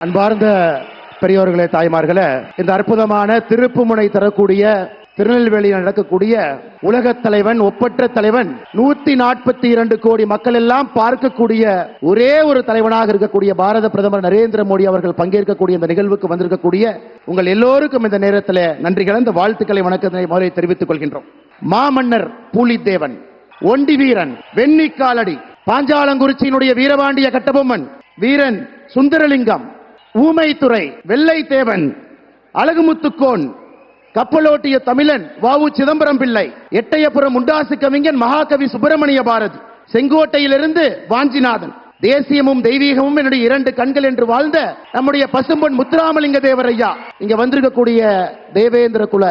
அன்பார்ந்த பெரியோர்களே தாய்மார்களே இந்த அற்புதமான திருப்புமுனை தரக்கூடிய திருநெல்வேலியில் நடக்கக்கூடிய உலக தலைவன் ஒப்பற்ற தலைவன் நூத்தி நாற்பத்தி இரண்டு கோடி மக்கள் எல்லாம் பார்க்கக்கூடிய ஒரே ஒரு தலைவனாக இருக்கக்கூடிய பாரத பிரதமர் நரேந்திர மோடி அவர்கள் பங்கேற்கக்கூடிய இந்த நிகழ்வுக்கு வந்திருக்கக்கூடிய உங்கள் எல்லோருக்கும் இந்த நேரத்தில் நன்றி கலந்த வாழ்த்துக்களை வணக்கத்தினை முதலில் தெரிவித்துக் கொள்கின்றோம். மாமன்னர் பூலித்தேவன் ஒண்டி வீரன் வெண்ணி காலடி பாஞ்சாலங்குறிச்சியினுடைய வீரபாண்டிய கட்டபொம்மன் வீரன் சுந்தரலிங்கம் ஊமைத்துறை வெள்ளை தேவன் அழகுமுத்துக்கோன் கப்பலோட்டிய தமிழன் வாவு சிதம்பரம் பிள்ளை எட்டயபுரம் உண்டாசு கவிஞன் மகாகவி சுப்பிரமணிய பாரதி செங்கோட்டையிலிருந்து வாஞ்சிநாதன். தேசியமும் தெய்வீகமும் என்னுடைய இரண்டு கண்கள் என்று வாழ்ந்த நம்முடைய பசும்பொன் முத்துராமலிங்க தேவரையா இங்க வந்திருக்கக்கூடிய தேவேந்திர குல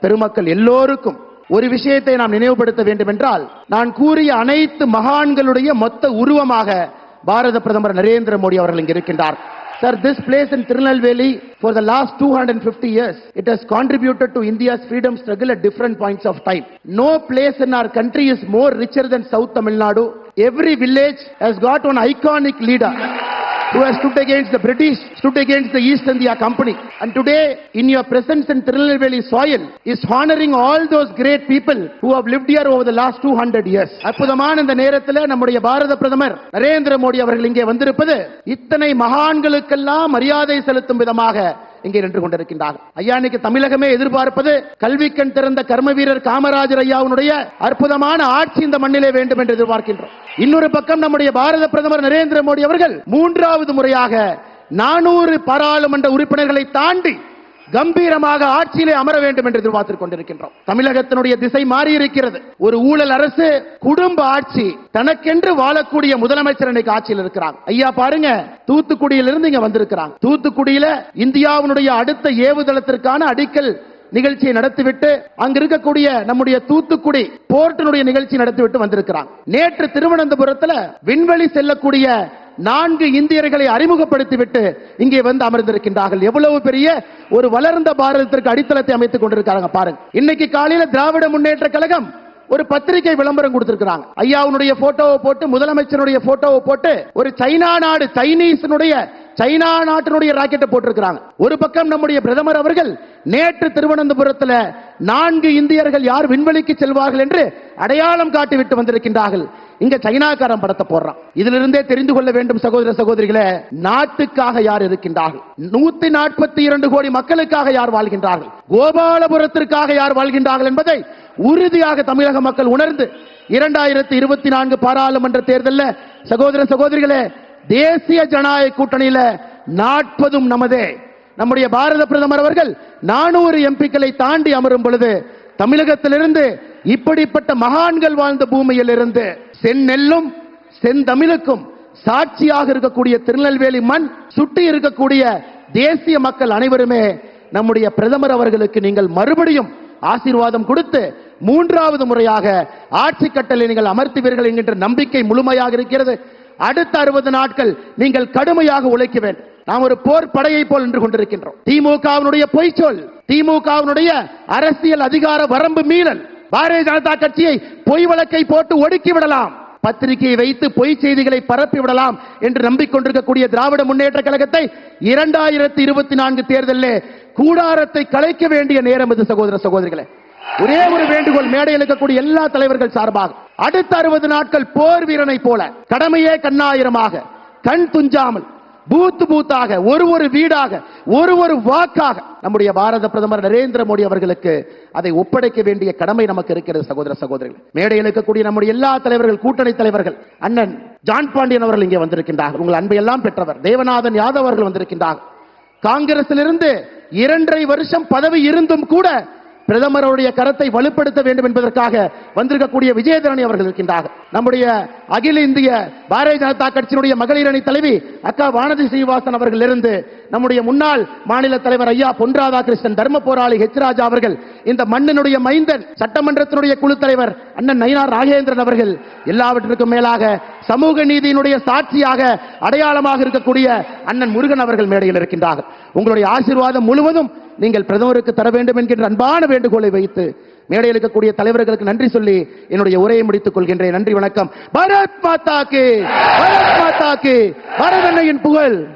பெருமக்கள் எல்லோருக்கும் ஒரு விஷயத்தை நாம் நினைவுபடுத்த வேண்டும் என்றால் நான் கூறிய அனைத்து மகான்களுடைய மொத்த உருவமாக பாரத பிரதமர் நரேந்திர மோடி அவர்கள் இங்கு இருக்கின்றார். Sir, this place in Tirunelveli for the last 250 years, it has contributed to India's freedom struggle at different points of time. No place in our country is more richer than South Tamil Nadu. Every village has got one iconic leader who has stood against the British, stood against the East India Company. And today, in your presence in Tirunelveli soil, is honoring all those great people who have lived here over the last 200 years. அற்புதமான இந்த நேரத்தில் நம்முடைய பாரத பிரதமர் நரேந்திர மோடி அவர்கள் இங்கே வந்திருப்பது இத்தனை மகான்களுக்கெல்லாம் மரியாதை செலுத்தும் விதமாக இங்கே நின்று கொண்டிருக்கின்றார். ஐயா இன்னைக்கு தமிழகமே எதிர்பார்ப்பது கல்வி கண் திறந்த கர்ம வீரர் காமராஜர் ஐயாவுடைய அற்புதமான ஆட்சி இந்த மண்ணிலே வேண்டும் என்று எதிர்பார்க்கின்றோம். இன்னொரு பக்கம் நம்முடைய பாரத பிரதமர் நரேந்திர மோடி அவர்கள் மூன்றாவது முறையாக நானூறு பாராளுமன்ற உறுப்பினர்களை தாண்டி கம்பீரமாக ஆட்சியிலே அமர வேண்டும் என்று எதிர்பார்த்துக் கொண்டிருக்கின்றோம். தமிழகத்தினுடைய திசை மாறி இருக்கிறது ஒரு ஊழல் அரசு குடும்ப ஆட்சி தனக்கென்று வாழக்கூடிய முதலமைச்சர் இன்னைக்கு ஆட்சியில் இருக்கிறாங்க. ஐயா பாருங்க தூத்துக்குடியிலிருந்து இங்க வந்திருக்கிறாங்க. தூத்துக்குடியில இந்தியாவினுடைய அடுத்த ஏவுதளத்திற்கான அடிக்கல் நிகழ்ச்சியை நடத்திவிட்டு அங்க இருக்கக்கூடிய நம்முடைய தூத்துக்குடி போர்ட்டினுடைய நிகழ்ச்சி நடத்திவிட்டு வந்திருக்கிறாங்க. நேற்று திருவனந்தபுரத்துல விண்வெளி செல்லக்கூடிய நான்கு இந்தியர்களை அறிமுகப்படுத்திவிட்டு இங்கே வந்து அமர்ந்திருக்கின்றார்கள். எவ்வளவு பெரிய ஒரு வளர்ந்த பாரதத்திற்கு அடித்தளத்தை அமைத்துக் கொண்டிருக்காங்க பாருங்க. இன்னைக்கு காலையில திராவிட முன்னேற்ற கழகம் ஒரு பத்திரிகை விளம்பரம் கொடுத்திருக்கிறாங்க. ஐயாவுடைய போட்டோவை போட்டு முதலமைச்சருடைய போட்டோவை போட்டு ஒரு சைனா நாடு சைனீஸினுடைய சைனா நாட்டினுடைய ராக்கெட்டை போட்டிருக்கிறாங்க. ஒரு பக்கம் நம்முடைய பிரதமர் அவர்கள் நேற்று திருவனந்தபுரத்தில் நான்கு இந்தியர்கள் யார் விண்வெளிக்கு செல்வார்கள் என்று அடையாளம் காட்டிவிட்டு வந்திருக்கின்றார்கள். இங்க சைனாக்காரன் படத்தை போடுறான். இதிலிருந்தே தெரிந்து கொள்ள வேண்டும் சகோதர சகோதரிகளே நாட்டுக்காக யார் இருக்கின்றார்கள்? நூத்தி நாற்பத்தி இரண்டு கோடி மக்களுக்காக யார் வாழ்கின்றார்கள்? கோபாலபுரத்திற்காக யார் வாழ்கின்றார்கள் என்பதை உறுதியாக தமிழக மக்கள் உணர்ந்து இரண்டாயிரத்தி இருபத்தி நான்கு பாராளுமன்ற தேர்தலில் சகோதர சகோதரிகளே தேசிய ஜனநாயக கூட்டணியில நாற்பதும் நமதே. நம்முடைய பாரத பிரதமர் அவர்கள் நானூறு எம்பிக்களை தாண்டி அமரும் பொழுது தமிழகத்திலிருந்து இப்படிப்பட்ட மகான்கள் வாழ்ந்த பூமியில் இருந்து செந்நெல்லும் செந்தமிழுக்கும் சாட்சியாக இருக்கக்கூடிய திருநெல்வேலி மண் சுட்டி இருக்கக்கூடிய தேசிய மக்கள் அனைவருமே நம்முடைய பிரதமர் அவர்களுக்கு நீங்கள் மறுபடியும் ஆசீர்வாதம் கொடுத்து மூன்றாவது முறையாக ஆட்சி கட்டளை நீங்கள் அமர்த்துவீர்கள் என்கின்ற நம்பிக்கை முழுமையாக இருக்கிறது. அடுத்த அறுபது நாட்கள் நீங்கள் கடுமையாக உழைக்க வேண்டும். நாம் ஒரு போர் படையை போல் நின்று கொண்டிருக்கின்றோம். திமுகவினுடைய பொய்ச்சொல் திமுகவினுடைய அரசியல் அதிகார வரம்பு மீறல் பாரதிய ஜனதா கட்சியை பொய் வழக்கை போட்டு ஒடுக்கி விடலாம். பத்திரிகையை வைத்து பொய் செய்திகளை பரப்பி விடலாம் என்று நம்பிக்கொண்டிருக்கக்கூடிய திராவிட முன்னேற்ற கழகத்தை இரண்டாயிரத்தி இருபத்தி நான்கு தேர்தலில் கூடாரத்தை கலைக்க வேண்டிய நேரம் இது சகோதர சகோதரிகளே. ஒரே ஒரு வேண்டுகோள் மேடையில் இருக்கக்கூடிய எல்லா தலைவர்கள் சார்பாக. அடுத்த அறுபது நாட்கள் போர் வீரனை போல கடமையே கண்ணாயிரமாக கண் துஞ்சாமல் பூத்து பூத்தாக ஒரு ஒரு வீடாக ஒரு ஒரு வாக்காக நம்முடைய பாரத பிரதமர் நரேந்திர மோடி அவர்களுக்கு அதை ஒப்படைக்க வேண்டிய கடமை நமக்கு இருக்கிறது சகோதர சகோதரிகள். மேடையில் இருக்கக்கூடிய நம்முடைய எல்லா தலைவர்கள் கூட்டணி தலைவர்கள் அண்ணன் ஜான் பாண்டியன் அவர்கள் இங்கே வந்திருக்கின்றார்கள். உங்கள் அன்பை எல்லாம் பெற்றவர் தேவநாதன் யாதவ் அவர்கள் வந்திருக்கின்றார்கள். காங்கிரசிலிருந்து இரண்டரை வருஷம் பதவி இருந்தும் கூட பிரதமருடைய கரத்தை வலுப்படுத்த வேண்டும் என்பதற்காக வந்திருக்கக்கூடிய விஜயதரணி அவர்கள் இருக்கின்றார்கள் நம்முடைய அகில இந்திய பாரதிய ஜனதா கட்சியினுடைய மகளிர் அணி தலைவி அக்கா வானதி ஸ்ரீவாசன் அவர்கள் இருந்து நம்முடைய முன்னாள் மாநில தலைவர் ஐயா பொன் ராதாகிருஷ்ணன் தர்ம போராளி ஹெச் ராஜா அவர்கள் இந்த மண்ணினுடைய மைந்தன் சட்டமன்றத்தினுடைய குழு தலைவர் அண்ணன் நயினார் ராகேந்திரன் அவர்கள் எல்லாவற்றிற்கும் மேலாக சமூக நீதியினுடைய சாட்சியாக அடையாளமாக இருக்கக்கூடிய அண்ணன் முருகன் அவர்கள் மேடையில் இருக்கின்றார்கள் உங்களுடைய ஆசீர்வாதம் முழுவதும் நீங்கள் பிரதமருக்கு தர வேண்டும் என்கின்ற அன்பான வேண்டுகோளை வைத்து மேடையில் இருக்கக்கூடிய தலைவர்களுக்கு நன்றி சொல்லி என்னுடைய உரையை முடித்துக் கொள்கின்றேன். நன்றி வணக்கம். பாரத் மாதாக்கு கே பாரத் மாதா புகழ்.